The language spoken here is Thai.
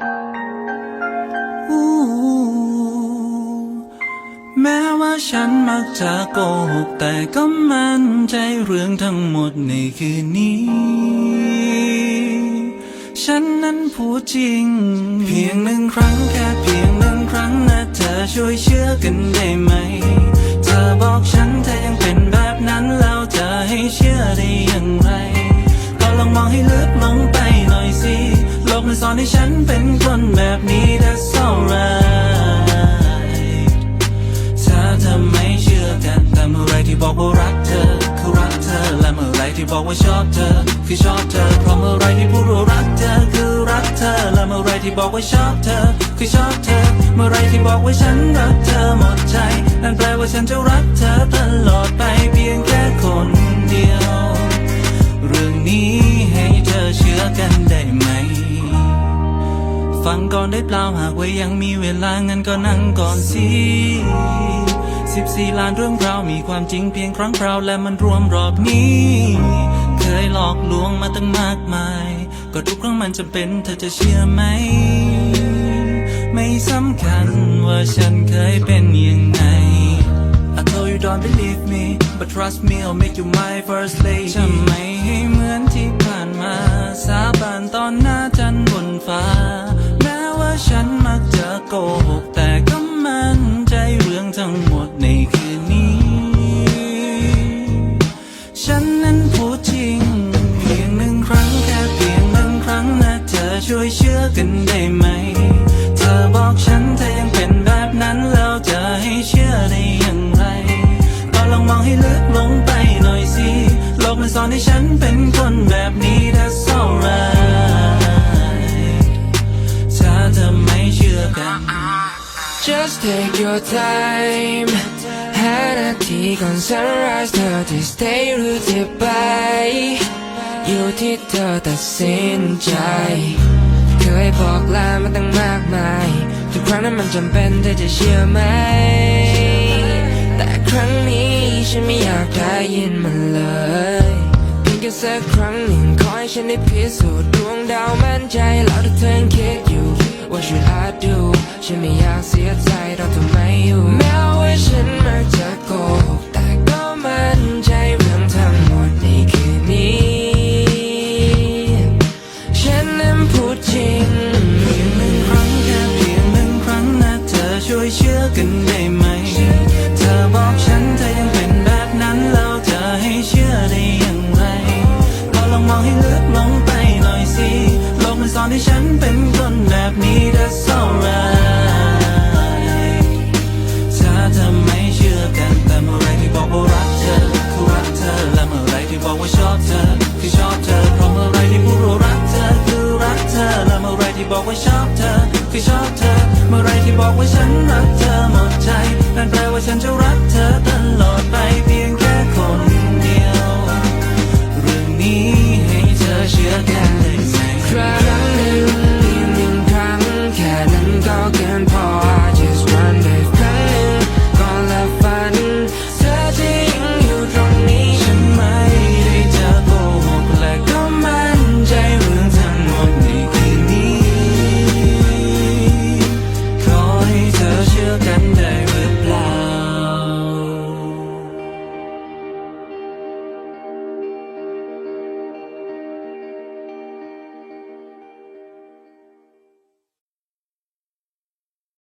แม้ว่าฉันมักจะโกหกแต่ก็มั่นใจเรื่องทั้งหมดในคืนนี้ ฉันนั้นพูดจริง เพียงหนึ่งครั้งแค่เพียงหนึ่งครั้งนะเธอช่วยเชื่อกันได้ไหม มันสอนให้ฉันเป็นคนแบบนี้ that's alright ถ้าเธอไม่เชื่อกัน แต่เมื่อไรที่บอกว่ารักเธอ คือรักเธอ และเมื่อไรที่บอกว่าชอบเธอ คือชอบเธอ เพราะเมื่อไรที่พูดว่ารักเธอ คือรักเธอ และเมื่อไรที่บอกว่าชอบเธอ คือชอบเธอ เมื่อไรที่บอกว่าฉันรักเธอหมดใจ นั่นแปลว่าฉันจะรักเธอตลอด ฟังก่อนได้เปล่าหากว่ายังมีเวลางั้นก็นั่งก่อนสิสิบสี่ล้านเรื่องราวมีความจริงเพียงครั้งคราวและมันรวมรอบนี้ เคยหลอกลวงมาตั้งมากมาย ก็ทุกครั้งมันจะเป็นเธอจะเชื่อไหม ไม่สำคัญว่าฉันเคยเป็นยังไง I told you don't believe me but trust me I'll make you my first lady จะไม่ให้เหมือนที่ผ่านมา สาบานตอนหน้าจันบนฟ้า ฉันมักจะโกหก กัน Just take your time หานาทีก่อน sunrise เธอที่ stay หรือที่ไป อยู่ที่เธอตัดสินใจ เคยบอกลามาตั้งมากมาย ทุกครั้งนั้นมันจำเป็นเธอจะเชื่อไหม แต่ครั้งนี้ฉันไม่อยากได้ยินมันเลยเพียงแค่สักครั้งหนึ่งขอให้ฉันได้พิสูจน์ดวงดาวมั่นใจแล้วถ้าเธอยั งคิดอยู่ What should I do ฉันไม่อยากเสียใจตอนเธอไมอยู่แม้ว่าฉันมักจะโกหกแต่ก็มันใจเรื่องทั้งหมดในคืนนี้ ฉันนั้นพูดจริงเพียงหนึ่งครั้งแค่เพียงหนึ่งครั้งนะเธอช่วยเชื่อกันได้ไหม เธอบอกฉันเธอยังเป็นแบบนั้นแล้วจะให้เชื่อได้อย่างไรก็ลองมองให้ลึก ที่ชอบเธอคือชอบเธอเพราะเมื่อไรที่พูดว่ารักเธอคือรักเธอและเมื่อไรที่บอกว่าชอบเธอคือชอบเธอ เมื่อไรที่บอกว่าฉันรักเธอหมดใจนั่นแปลว่าฉันจะรักเธอตลอดไปเพียงแค่คนเดียว เรื่องนี้ให้เธอเชื่อแค่